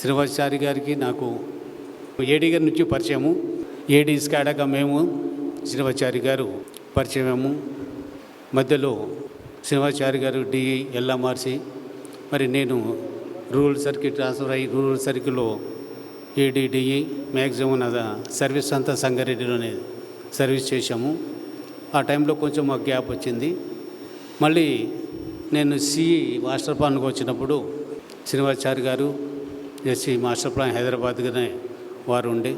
శ్రీవాచారి గారికి నాకు ఏడీ గారి నుంచి పరిచయము. ఏడీ స్కాడగా మేము శ్రీవాచారి గారు పరిచయము మధ్యలో శ్రీవాచారి గారు డిఈ ఎల్ఎంఆర్సి మరి నేను రూరల్ సర్కిల్ ట్రాన్స్ఫర్ అయ్యి రూరల్ సర్కిల్లో ఏడీడిఈ మ్యాక్సిమం నా సర్వీస్ అంతా సంగారెడ్డిలోనే సర్వీస్ చేశాము. ఆ టైంలో కొంచెం మాకు గ్యాప్ వచ్చింది. మళ్ళీ నేను సిఈ మాస్టర్ పాన్కి వచ్చినప్పుడు శ్రీనివాచారి గారు ఎస్సీ మాస్టర్ ప్లాన్ హైదరాబాద్గానే వారు ఉండే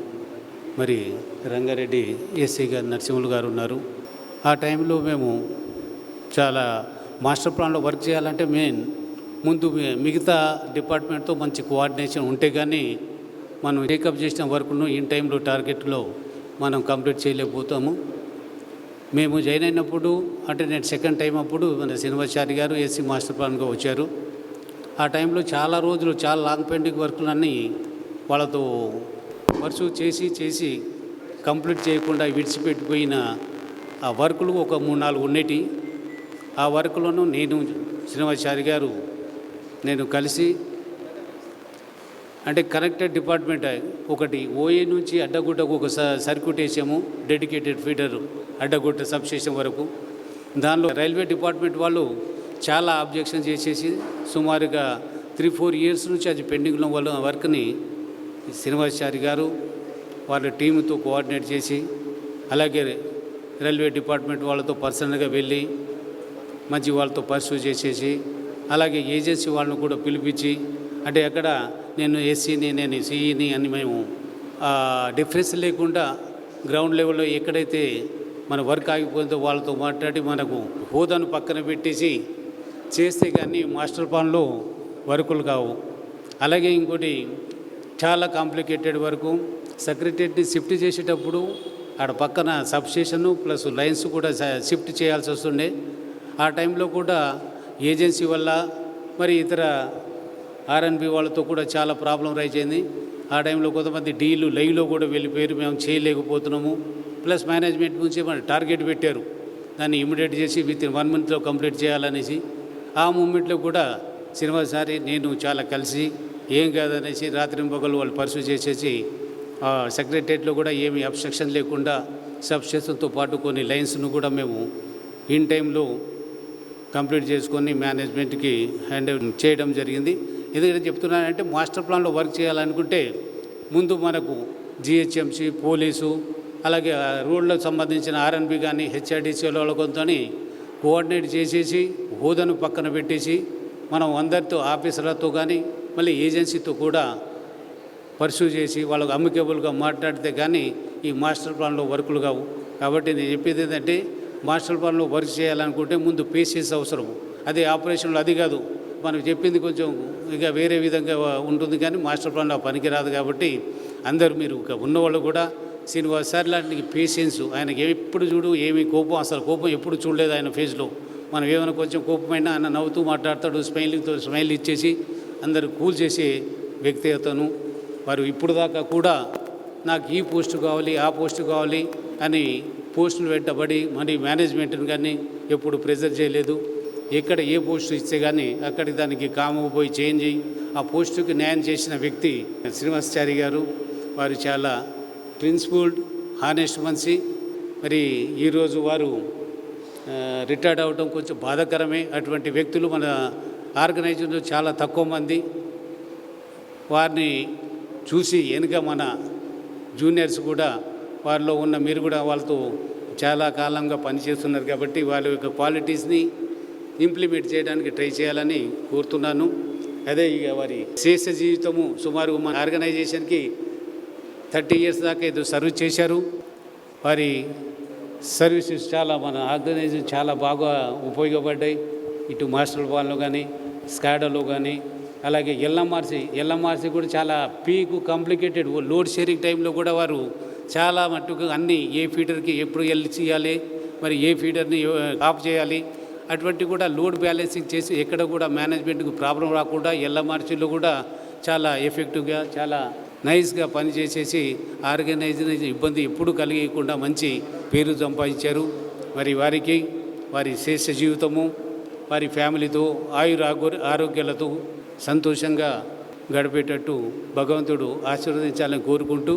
మరి రంగారెడ్డి ఎస్సీ గారు నరసింహులు గారు ఉన్నారు. ఆ టైంలో మేము చాలా మాస్టర్ ప్లాన్లో వర్క్ చేయాలంటే మెయిన్ ముందు మిగతా డిపార్ట్మెంట్తో మంచి కోఆర్డినేషన్ ఉంటే కానీ మనం టేకప్ చేసిన వర్క్ను ఇన్ టైంలో టార్గెట్లో మనం కంప్లీట్ చేయలేకపోతాము. మేము జాయిన్ అయినప్పుడు అంటే నేను సెకండ్ టైం అప్పుడు మన శ్రీనివాసారి గారు ఎస్సీ మాస్టర్ ప్లాన్గా వచ్చారు. ఆ టైంలో చాలా రోజులు చాలా లాంగ్ పెండింగ్ వర్కులన్నీ వాళ్ళతో వరుస చేసి చేసి కంప్లీట్ చేయకుండా విడిచిపెట్టిపోయిన ఆ వర్కులు ఒక మూడు నాలుగు ఉన్నటి. ఆ వర్కులను నేను శ్రీనివాసారి గారు నేను కలిసి అంటే కనెక్టెడ్ డిపార్ట్మెంట్ ఒకటి ఓఏ నుంచి అడ్డగుట్టకు ఒక స- సర్క్యూట్ వేసాము డెడికేటెడ్ ఫీడర్ అడ్డగుట్ట సబ్స్టేషన్ వరకు. దానిలో రైల్వే డిపార్ట్మెంట్ వాళ్ళు చాలా అబ్జెక్షన్ చేసేసి సుమారుగా త్రీ ఫోర్ ఇయర్స్ నుంచి అది పెండింగ్లో వాళ్ళ వర్క్ని శ్రీనివాసారి గారు వాళ్ళ టీంతో కోఆర్డినేట్ చేసి అలాగే రైల్వే డిపార్ట్మెంట్ వాళ్ళతో పర్సనల్గా వెళ్ళి మంచి వాళ్ళతో పర్సూ చేసేసి అలాగే ఏజెన్సీ వాళ్ళని కూడా పిలిపించి అంటే ఎక్కడ నేను ఎస్సీని నేను సిఈని అని మేము డిఫరెన్స్ లేకుండా గ్రౌండ్ లెవెల్లో ఎక్కడైతే మన వర్క్ ఆగిపోయిందో వాళ్ళతో మాట్లాడి మనకు హోదాను పక్కన పెట్టేసి చేస్తే కానీ మాస్టర్ ప్లాన్లో వర్కులు కావు. అలాగే ఇంకోటి చాలా కాంప్లికేటెడ్ వరకు సెక్రటరీని షిఫ్ట్ చేసేటప్పుడు ఆడ పక్కన సబ్ ప్లస్ లైన్స్ కూడా షిఫ్ట్ చేయాల్సి వస్తుండే. ఆ టైంలో కూడా ఏజెన్సీ వల్ల మరి ఇతర ఆర్ఎన్బి వాళ్ళతో కూడా చాలా ప్రాబ్లం రైజ్ అయింది. ఆ టైంలో కొంతమంది డీలు లైవ్లో కూడా వెళ్ళిపోయారు మేము చేయలేకపోతున్నాము. ప్లస్ మేనేజ్మెంట్ నుంచి మన టార్గెట్ పెట్టారు. దాన్ని ఇమిడియేట్ చేసి విత్ ఇన్ వన్ మంత్లో కంప్లీట్ చేయాలనేసి ఆ మూమెంట్లో కూడా సినిమా సారి నేను చాలా కలిసి ఏం కాదనేసి రాత్రి పగలు వాళ్ళు పర్సూ చేసేసి సెక్రటరియట్లో కూడా ఏమి అబ్స్ట్రక్షన్ లేకుండా సబ్స్టేషన్తో పాటు కొన్ని లైన్స్ను కూడా మేము ఇన్ టైంలో కంప్లీట్ చేసుకొని మేనేజ్మెంట్కి హ్యాండ్ చేయడం జరిగింది. ఎందుకంటే చెప్తున్నానంటే మాస్టర్ ప్లాన్లో వర్క్ చేయాలనుకుంటే ముందు మనకు జిహెచ్ఎంసీ పోలీసు అలాగే రోడ్లకు సంబంధించిన ఆర్ఎన్బి కానీ హెచ్ఆర్డీసీ వాళ్ళతో కోఆర్డినేట్ చేసేసి హోదాను పక్కన పెట్టేసి మనం అందరితో ఆఫీసర్లతో కానీ మళ్ళీ ఏజెన్సీతో కూడా పర్సూ చేసి వాళ్ళకు అమ్మికేబుల్గా మాట్లాడితే కానీ ఈ మాస్టర్ ప్లాన్లో వర్కులు కావు. కాబట్టి నేను చెప్పేది ఏంటంటే మాస్టర్ ప్లాన్లో వర్క్ చేయాలనుకుంటే ముందు పేషెన్స్ అవసరం. అదే ఆపరేషన్లో అది కాదు. మనం చెప్పింది కొంచెం ఇక వేరే విధంగా ఉంటుంది కానీ మాస్టర్ ప్లాన్లో పనికిరాదు కాబట్టి అందరూ మీరు ఉన్నవాళ్ళు కూడా శ్రీనివాస్ సార్ లాంటి పేషెన్స్ ఆయనకి ఎప్పుడు చూడు ఏమి కోపం అసలు కోపం ఎప్పుడు చూడలేదు ఆయన ఫేస్లో. మనం ఏమైనా కొంచెం కోపమైనా ఆయన నవ్వుతూ మాట్లాడతాడు స్మైలింగ్తో స్మైల్ ఇచ్చేసి అందరూ కూల్ చేసే వ్యక్తి అతను. వారు ఇప్పుడు దాకా కూడా నాకు ఈ పోస్ట్ కావాలి ఆ పోస్ట్ కావాలి అని పోస్టులు వెంటబడి మరి మేనేజ్మెంట్ని కానీ ఎప్పుడు ప్రెజర్ చేయలేదు. ఎక్కడ ఏ పోస్టు ఇస్తే కానీ అక్కడికి దానికి కాము పోయి చేంజ్ అయ్యి ఆ పోస్టుకి న్యాయం చేసిన వ్యక్తి శ్రీనివాసాచారి గారు. వారు చాలా ప్రిన్సిపల్డ్ హానెస్ట్ మనిషి మరి ఈరోజు వారు రిటైర్డ్ అవడం కొంచెం బాధాకరమే. అటువంటి వ్యక్తులు మన ఆర్గనైజేషన్లో చాలా తక్కువ మంది. వారిని చూసి వెనుక మన జూనియర్స్ కూడా వారిలో ఉన్న మీరు కూడా వాళ్ళతో చాలా కాలంగా పనిచేస్తున్నారు కాబట్టి వాళ్ళ యొక్క క్వాలిటీస్ని ఇంప్లిమెంట్ చేయడానికి ట్రై చేయాలని కోరుతున్నాను. అదే ఇక వారి శేష జీవితము సుమారు మన ఆర్గనైజేషన్కి థర్టీ ఇయర్స్ దాకా ఏదో సర్వీస్ చేశారు. వారి సర్వీసెస్ చాలా మన ఆర్గనైజేషన్ చాలా బాగా ఉపయోగపడ్డాయి. ఇటు మాస్టర్ ప్లాన్లో కానీ స్కాడాలో కానీ అలాగే ఎల్ఎంఆర్సి ఎల్ఎంఆర్సి కూడా చాలా పీకు కాంప్లికేటెడ్. లోడ్ షేరింగ్ టైంలో కూడా వారు చాలా మట్టుకు అన్ని ఏ ఫీడర్కి ఎప్పుడు వెళ్ళి చేయాలి మరి ఏ ఫీడర్ని ఆఫ్ చేయాలి అటువంటి కూడా లోడ్ బ్యాలెన్సింగ్ చేసి ఎక్కడ కూడా మేనేజ్మెంట్కి ప్రాబ్లం రాకుండా ఎల్ఎంఆర్సీలో కూడా చాలా ఎఫెక్టివ్గా చాలా నైస్గా పనిచేసేసి ఆర్గనైజేషన్ ఇబ్బంది ఎప్పుడు కలిగకుండా మంచి పేరు సంపాదించారు. మరి వారికి వారి శేష జీవితము వారి ఫ్యామిలీతో ఆయుర ఆరోగ్యాలతో సంతోషంగా గడిపేటట్టు భగవంతుడు ఆశీర్వదించాలని కోరుకుంటూ